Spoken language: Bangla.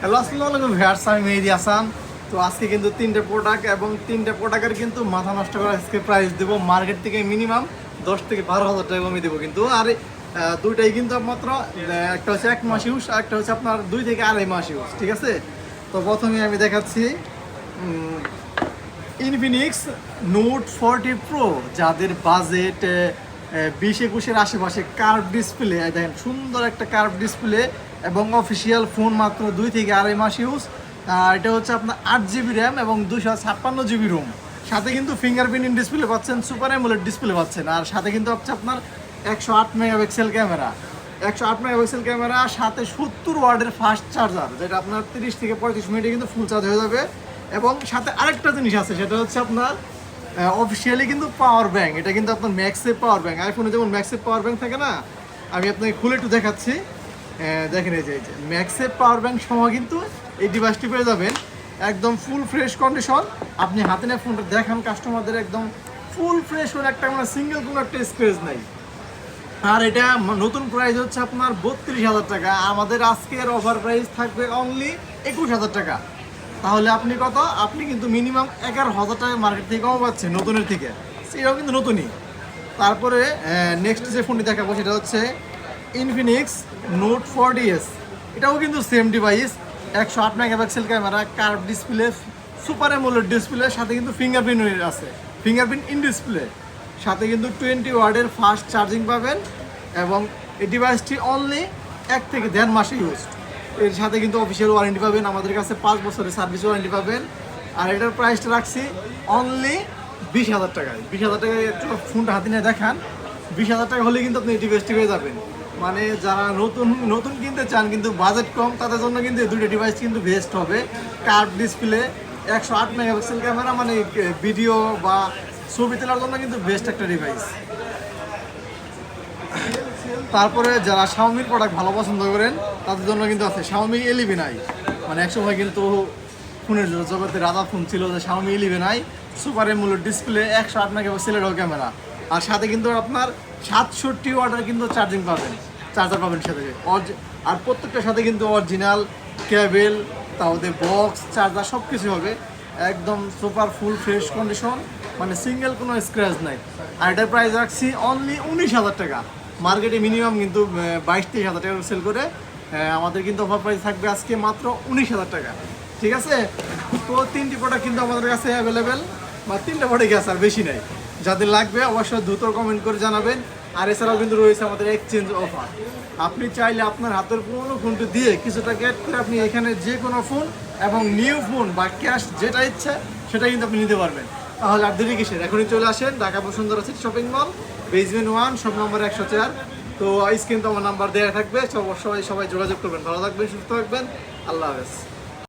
হ্যালো আসসালামু আলাইকুম ভিউয়ার্স আমি মেহেদি হাসান। তো আজকে কিন্তু তিনটে প্রোডাক্ট এবং তিনটে প্রোডাক্টের কিন্তু মাথা নষ্ট করে আজকে প্রাইস দেবো মার্কেট থেকে মিনিমাম দশ থেকে বারো হাজার টাকা কমে দেবো কিন্তু। আর দুইটাই কিন্তু মাত্র একটা হচ্ছে এক মাস ইউজ আর একটা হচ্ছে আপনার দুই থেকে আড়াই মাস ইউজ ঠিক আছে? তো প্রথমে আমি দেখাচ্ছি ইনফিনিক্স নোট ফোরটি প্রো যাদের বাজেট বিশ একুশের আশেপাশে কার্ভ ডিসপ্লে দেখেন সুন্দর একটা কার্ভ ডিসপ্লে এবং অফিসিয়াল ফোন মাত্র দুই থেকে আড়াই মাস ইউজ। এটা হচ্ছে আপনার আট জিবি র্যাম এবং দুশো ছাপ্পান্ন জিবি রোম। সাথে কিন্তু ফিঙ্গারপ্রিন্ট ডিসপ্লে পাচ্ছেন সুপার অ্যামোলেড ডিসপ্লে পাচ্ছেন। আর সাথে কিন্তু হচ্ছে আপনার একশো আট মেগাপিক্সেল ক্যামেরা। একশো আট মেগাপিক্সেল ক্যামেরা, সাথে সত্তর ওয়ার্ডের ফাস্ট চার্জার যেটা আপনার তিরিশ থেকে পঁয়ত্রিশ মিনিটে কিন্তু ফুল চার্জ হয়ে যাবে। এবং সাথে আরেকটা জিনিস আছে, সেটা হচ্ছে আপনার অফিসিয়ালি কিন্তু পাওয়ার ব্যাঙ্ক এটা কিন্তু আপনার ম্যাক্সের পাওয়ার ব্যাংক আইফোনে যেমন ম্যাক্সের পাওয়ার ব্যাঙ্ক থাকে না, আমি আপনাকে খুলে একটু দেখাচ্ছি। দেখেন এই যে ম্যাক্সের পাওয়ার ব্যাংক সহ কিন্তু এই ডিভাইসটি পেয়ে যাবেন। একদম ফুল ফ্রেশ কন্ডিশন আপনি হাতে নিয়ে ফোনটা দেখান কাস্টমারদের একদম ফুল ফ্রেশ হলে একটা মানে সিঙ্গেল কোনো একটা স্ক্রেচ নাই। আর এটা নতুন প্রাইস হচ্ছে আপনার বত্রিশ হাজার টাকা। আমাদের আজকের অফার প্রাইস থাকবে অনলি একুশ হাজার টাকা। তাহলে আপনি কত? আপনি কিন্তু মিনিমাম এগারো হাজার টাকা মার্কেট থেকে কম পাচ্ছেন, নতুনের থেকে। সেটাও কিন্তু নতুনই। তারপরে নেক্সট যে ফোনটি দেখাবো, সেটা হচ্ছে ইনফিনিক্স নোট ফোর ডিএস এটাও কিন্তু সেম ডিভাইস একশো আট megapixel camera curve display super AMOLED display সাথে কিন্তু ফিঙ্গারপ্রিন্ট আছে। ফিঙ্গারপ্রিন্ট ইন ডিসপ্লে সাথে কিন্তু টোয়েন্টি ওয়ার্ডের ফাস্ট চার্জিং পাবেন এবং এই ডিভাইসটি অনলি এক থেকে দেড় মাসে ইউজ এর সাথে কিন্তু অফিসিয়াল ওয়ারেন্টি পাবেন, আমাদের কাছে পাঁচ বছরের সার্ভিস ওয়ারেন্টি পাবেন। আর এটার প্রাইসটা রাখছি অনলি বিশ হাজার টাকায়। বিশ হাজার টাকায় একটু ফোনটা হাতে নিয়ে দেখান, বিশ হাজার টাকা হলে কিন্তু আপনি এই ডিভাইসটি পেয়ে যাবেন। মানে যারা নতুন নতুন কিনতে চান কিন্তু বাজেট কম, তাদের জন্য কিন্তু দুটো ডিভাইস কিন্তু বেস্ট হবে। কার্ভ ডিসপ্লে একশো আট মেগাপিক্সেল ক্যামেরা মানে ভিডিও বা ছবি তোলার জন্য কিন্তু বেস্ট একটা ডিভাইস তারপরে যারা শাওমির প্রোডাক্ট ভালো পছন্দ করেন, তাদের জন্য কিন্তু আছে শাওমি এলিভেন আই মানে একসময় কিন্তু ফোনের জগতে রাজা ফোন ছিল যে Xiaomi eleven i super AMOLED display একশো আট মেগাপিক্সেলের ক্যামেরা আর সাথে কিন্তু আপনার সাতষট্টি ওয়াটার কিন্তু চার্জিং পাবেন। চার্জার পাবেন সাথে। আর প্রত্যেকটার সাথে কিন্তু অরিজিনাল কেবেল তাহলে বক্স চার্জার সব কিছু হবে। একদম সুপার ফুল ফ্রেশ কন্ডিশন মানে সিঙ্গেল কোনো স্ক্র্যাচ নাই। আর এটার প্রাইস রাখছি অনলি উনিশ হাজার টাকা। মার্কেটে মিনিমাম কিন্তু বাইশ তেইশ হাজার টাকা সেল করে আমাদের কিন্তু অফার প্রাইস থাকবে আজকে মাত্র উনিশ হাজার টাকা। ঠিক আছে? তো তিনটি প্রোডাক্ট কিন্তু আমাদের কাছে অ্যাভেলেবেল বা তিনটে প্রোডাক্ট আছে আর বেশি নাই। যাদের লাগবে অবশ্যই দ্রুত কমেন্ট করে জানাবেন। আর এছাড়াও কিন্তু রয়েছে আমাদের এক্সচেঞ্জ অফার আপনি চাইলে আপনার হাতের পুরোনো ফোনটি দিয়ে কিছু টাকা করে আপনি এখানে যে কোনো ফোন এবং নিউ ফোন বা ক্যাশ যেটা ইচ্ছা, সেটা কিন্তু আপনি নিতে পারবেন। তাহলে আর দেরি কিসের? এখনই চলে আসেন Dhaka Bashundhara city shopping mall basement one সব নম্বর একশো চার। তো স্ক্রিন তো আমার নাম্বার দেওয়া থাকবে। সব- সবাই সবাই যোগাযোগ করবেন। ভালো থাকবেন, সুস্থ থাকবেন। আল্লাহ হাফেজ।